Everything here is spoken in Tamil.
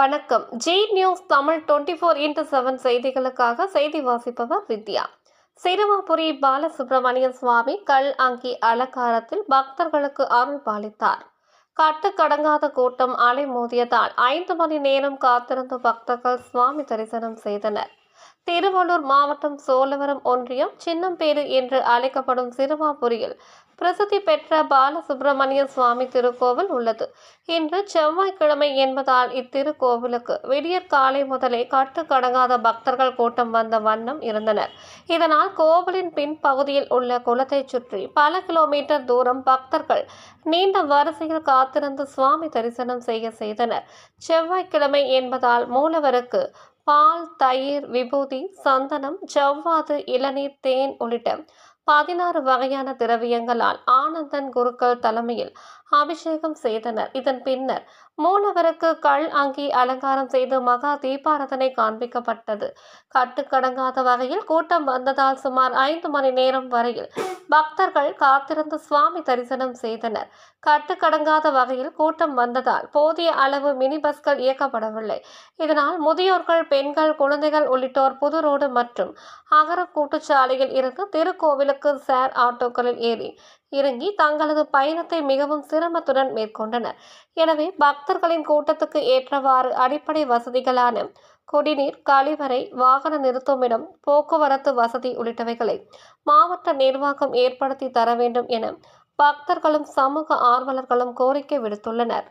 வணக்கம். G news Tamil twenty four into seven செய்திகளுக்காக செய்தி வாசிப்பவர் வித்யா. சிறுவாபுரி பாலசுப்ரமணிய சுவாமி கல் அங்கி அலங்காரத்தில் பக்தர்களுக்கு அருள் பாலித்தார். கட்டுக்கடங்காத கூட்டம் அலை மோதியதால் ஐந்து மணி நேரம் காத்திருந்த பக்தர்கள் சுவாமி தரிசனம் செய்தனர். திருவள்ளூர் மாவட்டம் சோழவரம் ஒன்றியம் சின்னம்பேரு என்று அழைக்கப்படும் சிறுவாபுரியில் பிரசித்தி பெற்ற பாலசுப்பிரமணிய சுவாமி திருக்கோவில் உள்ளது. இன்று செவ்வாய்க்கிழமை என்பதால் இத்திருக்கோவிலுக்கு விடியற் காலை முதலே கட்டுக்கடங்காத பக்தர்கள் கூட்டம் வந்த வண்ணம் இருந்தனர். இதனால் கோவிலின் பின்பகுதியில் உள்ள குளத்தை சுற்றி பல கிலோமீட்டர் தூரம் பக்தர்கள் நீண்ட வரிசையில் காத்திருந்து சுவாமி தரிசனம் செய்ய செய்தனர். செவ்வாய்க்கிழமை என்பதால் மூலவருக்கு பால் தயிர் விபூதி சந்தனம் ஜவ்வாது இளநீர் தேன் உள்ளிட்ட பதினாறு வகையான திரவியங்களால் ஆனந்தன் குருக்கள் தலைமையில் அபிஷேகம் செய்தனர். இதன் பின்னர் மூலவருக்கு கள் அங்கி அலங்காரம் செய்து மகா தீபாரதனை காண்பிக்கப்பட்டது. கட்டுக்கடங்காத வகையில் கூட்டம் வந்ததால் சுமார் ஐந்து மணி நேரம் வரையில் பக்தர்கள் காத்திருந்து சுவாமி தரிசனம் செய்தனர். கட்டுக்கடங்காத வகையில் கூட்டம் வந்ததால் போதிய அளவு மினி பஸ்கள் இயக்கப்படவில்லை. இதனால் முதியோர்கள் பெண்கள் குழந்தைகள் உள்ளிட்டோர் புது ரோடு மற்றும் அகர கூட்டுச்சாலையில் இருந்து திருக்கோவிலுக்கு சேர் ஆட்டோக்களில் ஏறி இறங்கி தங்களது பயணத்தை மிகவும் சிரமத்துடன் மேற்கொண்டனர். எனவே பக்தர்களின் கூட்டத்துக்கு ஏற்றவாறு அடிப்படை வசதிகளான குடிநீர் கழிவறை வாகன நிறுத்துமிடம் போக்குவரத்து வசதி உள்ளிட்டவைகளை மாவட்ட நிர்வாகம் ஏற்படுத்தி தர வேண்டும் என பக்தர்களும் சமூக ஆர்வலர்களும் கோரிக்கை விடுத்துள்ளனர்.